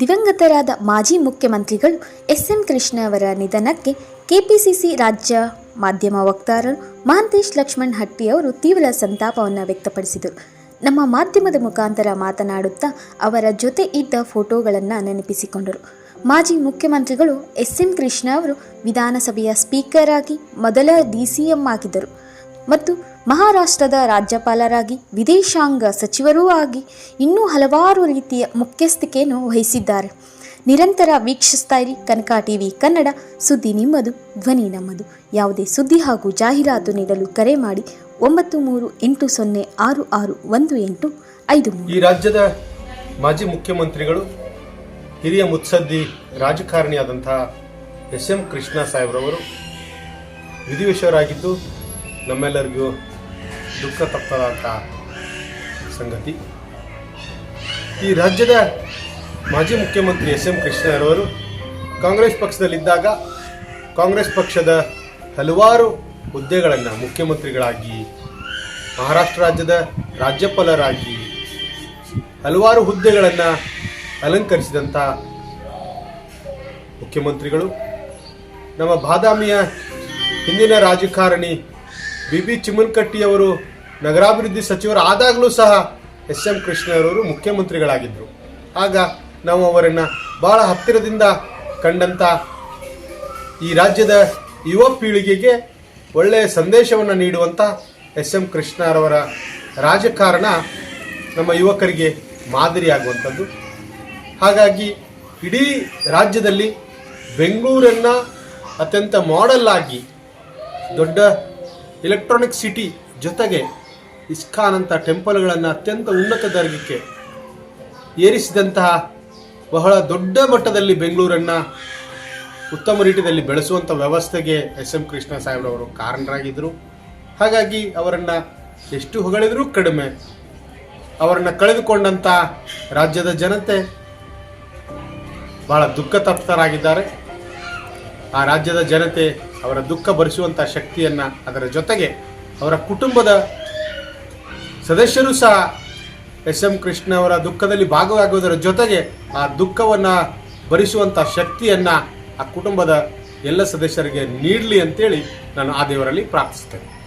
ದಿವಂಗತರಾದ ಮಾಜಿ ಮುಖ್ಯಮಂತ್ರಿಗಳು S M Krishna ಅವರ ನಿಧನಕ್ಕೆ ಕೆಪಿಸಿಸಿ ರಾಜ್ಯ ಮಾಧ್ಯಮ ವಕ್ತಾರರು ಮಹಾಂತೇಶ್ ಲಕ್ಷ್ಮಣ್ ಹಟ್ಟಿ ಅವರು ತೀವ್ರ ಸಂತಾಪವನ್ನು ವ್ಯಕ್ತಪಡಿಸಿದರು. ನಮ್ಮ ಮಾಧ್ಯಮದ ಮುಖಾಂತರ ಮಾತನಾಡುತ್ತಾ ಅವರ ಜೊತೆ ಇದ್ದ ಫೋಟೋಗಳನ್ನು ನೆನಪಿಸಿಕೊಂಡರು. ಮಾಜಿ ಮುಖ್ಯಮಂತ್ರಿಗಳು ಎಸ್ ಎಂ ಕೃಷ್ಣ ಅವರು ವಿಧಾನಸಭೆಯ ಸ್ಪೀಕರ್ ಆಗಿ ಮೊದಲ ಡಿಸಿಎಂ ಆಗಿದ್ದರು. ಮತ್ತು ಮಹಾರಾಷ್ಟ್ರದ ರಾಜ್ಯಪಾಲರಾಗಿ, ವಿದೇಶಾಂಗ ಸಚಿವರೂ ಆಗಿ ಇನ್ನೂ ಹಲವಾರು ರೀತಿಯ ಮುಖ್ಯಸ್ಥಿಕೆಯನ್ನು ವಹಿಸಿದ್ದಾರೆ. ನಿರಂತರ ವೀಕ್ಷಿಸ್ತಾ ಇರಿ ಕನಕ ಟಿವಿ ಕನ್ನಡ, ಸುದ್ದಿ ನಿಮ್ಮದು, ಧ್ವನಿ ನಮ್ಮದು. ಯಾವುದೇ ಸುದ್ದಿ ಹಾಗೂ ಜಾಹೀರಾತು ನೀಡಲು ಕರೆ ಮಾಡಿ ಒಂಬತ್ತು ಮೂರು ಎಂಟು ಸೊನ್ನೆ ಆರು ಆರು ಒಂದು ಎಂಟು ಐದು ಈ ರಾಜ್ಯದ ಮಾಜಿ ಮುಖ್ಯಮಂತ್ರಿಗಳು, ಹಿರಿಯ ಮುತ್ಸದ್ದಿ ರಾಜಕಾರಣಿಯಾದಂತಹ ಎಸ್ ಎಂ ಕೃಷ್ಣ ಸಾಹೇಬ್ರವರು ವಿಧಿವಶರಾಗಿದ್ದು ನಮ್ಮೆಲ್ಲರಿಗೂ ದುಃಖ ತಪ್ಪದಂಥ ಸಂಗತಿ. ಈ ರಾಜ್ಯದ ಮಾಜಿ ಮುಖ್ಯಮಂತ್ರಿ ಎಸ್ ಎಂ ಕೃಷ್ಣರವರು ಕಾಂಗ್ರೆಸ್ ಪಕ್ಷದಲ್ಲಿದ್ದಾಗ ಕಾಂಗ್ರೆಸ್ ಪಕ್ಷದ ಹಲವಾರು ಹುದ್ದೆಗಳನ್ನು ಮುಖ್ಯಮಂತ್ರಿಗಳಾಗಿ, ಮಹಾರಾಷ್ಟ್ರ ರಾಜ್ಯದ ರಾಜ್ಯಪಾಲರಾಗಿ ಹಲವಾರು ಹುದ್ದೆಗಳನ್ನು ಅಲಂಕರಿಸಿದಂಥ ಮುಖ್ಯಮಂತ್ರಿಗಳು. ನಮ್ಮ ಬಾದಾಮಿಯ ಹಿಂದಿನ ರಾಜಕಾರಣಿ ಬಿ ಬಿ ಚಿಮ್ಮನಕಟ್ಟಿಯವರು ನಗರಾಭಿವೃದ್ಧಿ ಸಚಿವರು ಆದಾಗಲೂ ಸಹ ಎಸ್ ಎಂ ಕೃಷ್ಣರವರು ಮುಖ್ಯಮಂತ್ರಿಗಳಾಗಿದ್ದರು. ಆಗ ನಾವು ಅವರನ್ನು ಬಹಳ ಹತ್ತಿರದಿಂದ ಕಂಡಂಥ ಈ ರಾಜ್ಯದ ಯುವ ಪೀಳಿಗೆಗೆ ಒಳ್ಳೆಯ ಸಂದೇಶವನ್ನು ನೀಡುವಂಥ ಎಸ್ ಎಂ ಕೃಷ್ಣರವರ ರಾಜಕಾರಣ ನಮ್ಮ ಯುವಕರಿಗೆ ಮಾದರಿಯಾಗುವಂಥದ್ದು. ಹಾಗಾಗಿ ಇಡೀ ರಾಜ್ಯದಲ್ಲಿ ಬೆಂಗಳೂರನ್ನು ಅತ್ಯಂತ ಮಾಡೆಲ್ ಆಗಿ ದೊಡ್ಡ ಎಲೆಕ್ಟ್ರಾನಿಕ್ ಸಿಟಿ ಜೊತೆಗೆ ಇಸ್ಕಾನ್ ಅಂತ ಟೆಂಪಲ್ಗಳನ್ನು ಅತ್ಯಂತ ಉನ್ನತ ದರ್ಗಕ್ಕೆ ಏರಿಸಿದಂತಹ ಬಹಳ ದೊಡ್ಡ ಮಟ್ಟದಲ್ಲಿ ಬೆಂಗಳೂರನ್ನು ಉತ್ತಮ ರೀತಿಯಲ್ಲಿ ಬೆಳೆಸುವಂಥ ವ್ಯವಸ್ಥೆಗೆ ಎಸ್ ಎಂ ಕೃಷ್ಣ ಸಾಹೇಬ್ರವರು ಕಾರಣರಾಗಿದ್ದರು. ಹಾಗಾಗಿ ಅವರನ್ನು ಎಷ್ಟು ಹೊಗಳಿದರೂ ಕಡಿಮೆ ಅವರನ್ನು ಕಳೆದುಕೊಂಡಂಥ ರಾಜ್ಯದ ಜನತೆ ಬಹಳ ದುಃಖ ತಪ್ತರಾಗಿದ್ದಾರೆ ಆ ರಾಜ್ಯದ ಜನತೆ ಅವರ ದುಃಖ ಭರಿಸುವಂಥ ಶಕ್ತಿಯನ್ನು ಅದರ ಜೊತೆಗೆ ಅವರ ಕುಟುಂಬದ ಸದಸ್ಯರು ಸಹ ಎಸ್ ಎಂ ಕೃಷ್ಣ ಅವರ ದುಃಖದಲ್ಲಿ ಭಾಗವಾಗುವುದರ ಜೊತೆಗೆ ಆ ದುಃಖವನ್ನು ಭರಿಸುವಂಥ ಶಕ್ತಿಯನ್ನು ಆ ಕುಟುಂಬದ ಎಲ್ಲ ಸದಸ್ಯರಿಗೆ ನೀಡಲಿ ಅಂತೇಳಿ ನಾನು ಆ ದೇವರಲ್ಲಿ ಪ್ರಾರ್ಥಿಸ್ತೇನೆ.